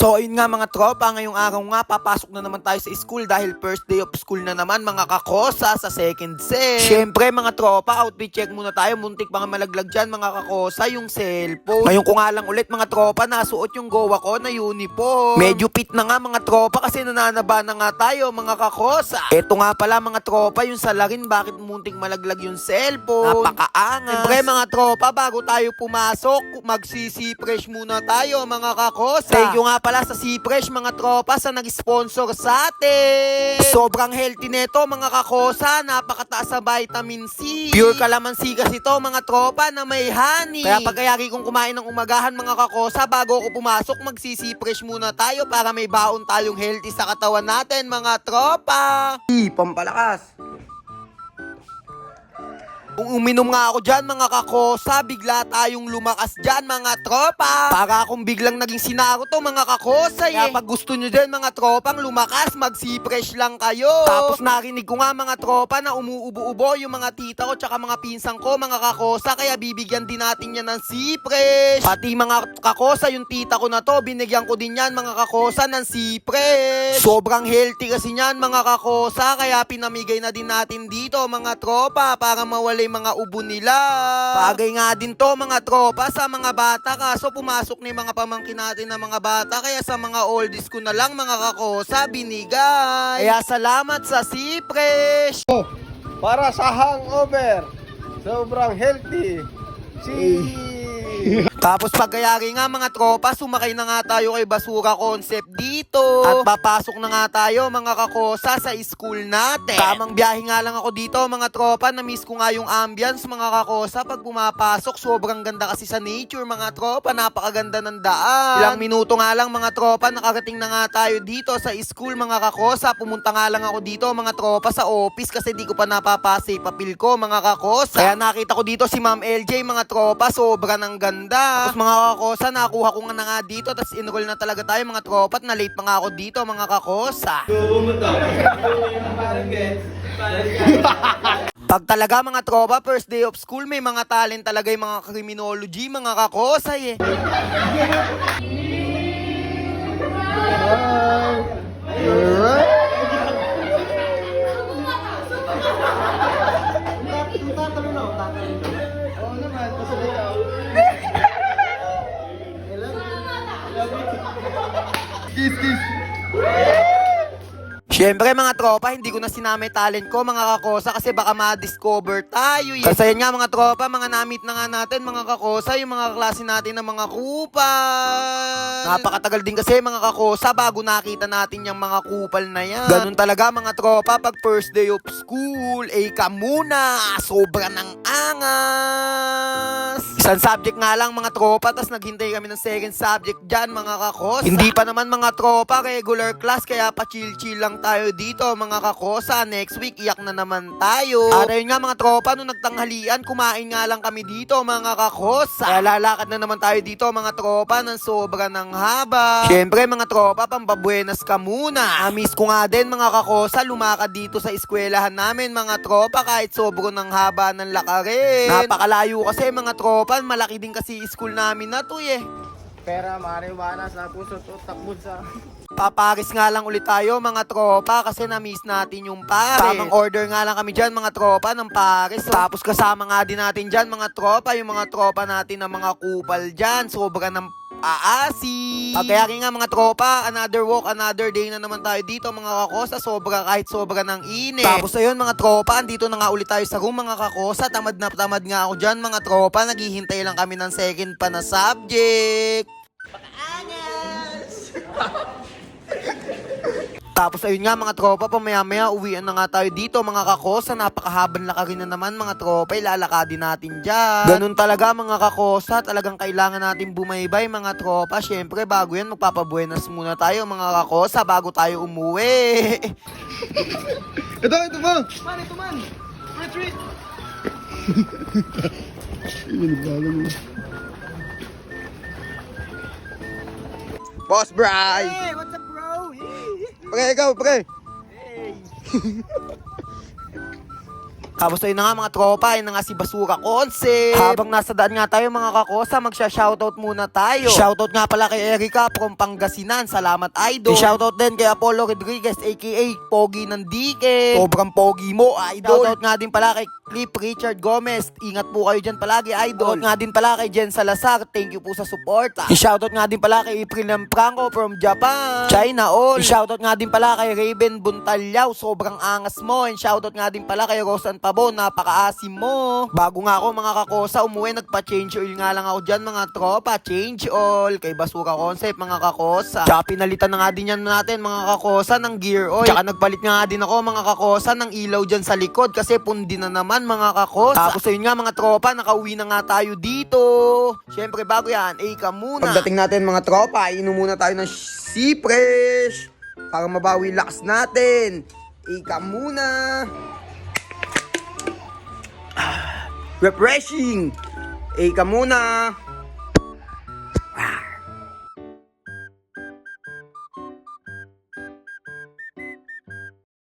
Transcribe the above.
So ayun nga mga tropa, ngayong araw nga papasok na naman tayo sa school dahil first day of school na naman mga kakosa sa second sem. Syempre mga tropa, outfit check muna tayo, muntik nga malaglag dyan mga kakosa yung cellphone. Ngayon ko nga lang ulit mga tropa, nasuot yung gowa ko na uniform. Medyo fit na nga mga tropa kasi nananaba na nga tayo mga kakosa. Eto nga pala mga tropa, yung salarin bakit muntik malaglag yung cellphone. Napakaangas. Siyempre mga tropa, bago tayo pumasok, magsisi fresh muna tayo mga kakosa. Thank you nga pala sa C-Fresh mga tropa sa nag-sponsor sa atin. Sobrang healthy nito mga kakosa, napakataas sa vitamin C. Pure kalamansi kasi ito mga tropa na may honey. Kaya pagkayari kong kumain ng umagahan mga kakosa, bago ako pumasok, magsisi-fresh muna tayo para may baon tayong healthy sa katawan natin mga tropa. Pampalakas. Kung uminom nga ako dyan mga kakosa, bigla tayong lumakas dyan mga tropa. Para akong biglang naging sinaro to mga kakosa eh. Kaya pag gusto nyo din mga tropang lumakas, mag-fresh lang kayo. Tapos narinig ko nga mga tropa na umuubo-ubo yung mga tita ko tsaka mga pinsang ko mga kakosa. Kaya bibigyan din natin yan ng fresh Pati mga kakosa, yung tita ko na to, binigyan ko din yan mga kakosa ng fresh Sobrang healthy kasi yan mga kakosa, kaya pinamigay na din natin dito mga tropa para mawala mga ubo nila. Bagay nga din to mga tropa sa mga bata kaso pumasok yung mga pamangkin natin na mga bata kaya sa mga oldies ko na lang mga kakosa binigay. Kaya salamat sa Fresh. Para sa hangover. Sobrang healthy. Si... Tapos pagkayari nga mga tropa, sumakay na nga tayo kay Basura Concept dito. At papasok na nga tayo mga kakosa sa school natin. Tamang biyahe nga lang ako dito mga tropa, na-miss ko nga yung ambience mga kakosa. Pag pumapasok, sobrang ganda kasi sa nature mga tropa, napakaganda ng daan. Ilang minuto nga lang mga tropa, nakarating na nga tayo dito sa school mga kakosa. Pumunta nga lang ako dito mga tropa sa office kasi di ko pa napapasa yung papel ko mga kakosa. Kaya nakita ko dito si Ma'am LJ mga tropa, sobra ng ganda. Tapos mga kakosa, nakuha ko nga na nga dito, tapos enroll na talaga tayo mga tropa, at na late pa nga ako dito mga kakosa. Pag talaga mga tropa, first day of school, may mga talent talaga yung mga criminology, mga kakosay eh. Siyempre mga tropa, hindi ko na sinama yung talent ko mga kakosa kasi baka ma-discover tayo eh. Kasi nga mga tropa, mga namit na nga natin mga kakosa, yung mga klase natin ng mga kupal. Napakatagal din kasi mga kakosa bago nakita natin yung mga kupal na yan. Ganun talaga mga tropa, pag first day of school, eh ka muna, sobra ng angas. Isang subject nga lang mga tropa, tas naghintay kami ng second subject dyan mga kakosa. Hindi pa naman mga tropa, regular class, kaya pa chill-chill lang tayo dito mga kakosa. Next week, iyak na naman tayo. At ayun nga mga tropa, nung nagtanghalian, kumain nga lang kami dito mga kakosa. Kaya lalakad na naman tayo dito mga tropa ng sobra ng haba. Siyempre mga tropa, pampabuenas ka muna. Amis ko nga din mga kakosa, lumakad dito sa eskwelahan namin mga tropa kahit sobro ng haba ng lakarin. Napakalayo kasi mga tropa, malaki din kasi school namin na to eh. Pera, marijuana sa puso takbod sa... Paparis nga lang ulit tayo mga tropa kasi na-miss natin yung Paris. Tamang order nga lang kami dyan mga tropa ng Paris. Tapos kasama nga din natin dyan mga tropa, yung mga tropa natin na mga kupal dyan. Sobra ng aasi. Kaya nga mga tropa, another walk, another day na naman tayo dito mga kakosa. Sobra kahit sobra ng init. Tapos ayun mga tropa, andito na nga ulit tayo sa room mga kakosa. Tamad na tamad nga ako dyan mga tropa. Naghihintay lang kami ng second pa na subject. Tapos ayun nga mga tropa, pamaya-maya uwian na nga tayo dito mga kakosa. Napakahabang lakarin na naman mga tropa, ilalakadin natin dyan. Ganun talaga mga kakosa, talagang kailangan natin bumaybay mga tropa. Syempre bago yan, magpapabuenas muna tayo mga kakosa bago tayo umuwi. Ito, ito ba? Man, ito man! Retreat! Boss Bry! Hey, what's up! Pre, ikaw, pre! Tapos ayun na nga mga tropa, ayun na nga si Basura Concept. Habang nasa daan nga tayo mga kakosa, magsha-shoutout muna tayo. Shoutout nga pala kay Erica from Pangasinan. Salamat idol. Shoutout din kay Apollo Rodriguez aka Pogi ng Dike. Sobrang pogi mo idol. Shoutout nga din pala kay Clip Richard Gomez. Ingat po kayo dyan palagi idol. Shoutout nga din pala kay Jen Salazar. Thank you po sa support. ah. Shoutout nga din pala kay April Franco from Japan. China all. Shoutout nga din pala kay Raven Buntalyaw. Sobrang angas mo. And shoutout nga din pala kay Rosan Pabo. Napakaasim mo. Bago nga ako mga kakosa umuwi, nagpa-change oil nga lang ako dyan mga tropa. Change oil. Kay Basura Concept mga kakosa. Tsaka pinalitan na nga din yan natin mga kakosa ng gear oil. Tsaka nagpalit nga din ako mga kakosa ng ilaw dyan sa likod kasi pundi na naman mga kakosa. Tapos ayun nga mga tropa, nakauwi na nga tayo dito. Siyempre bago yan, eh ka muna. Pagdating natin mga tropa, inom muna tayo ng sea para mabawi lakas natin. Ika muna. Refreshing. Ika muna.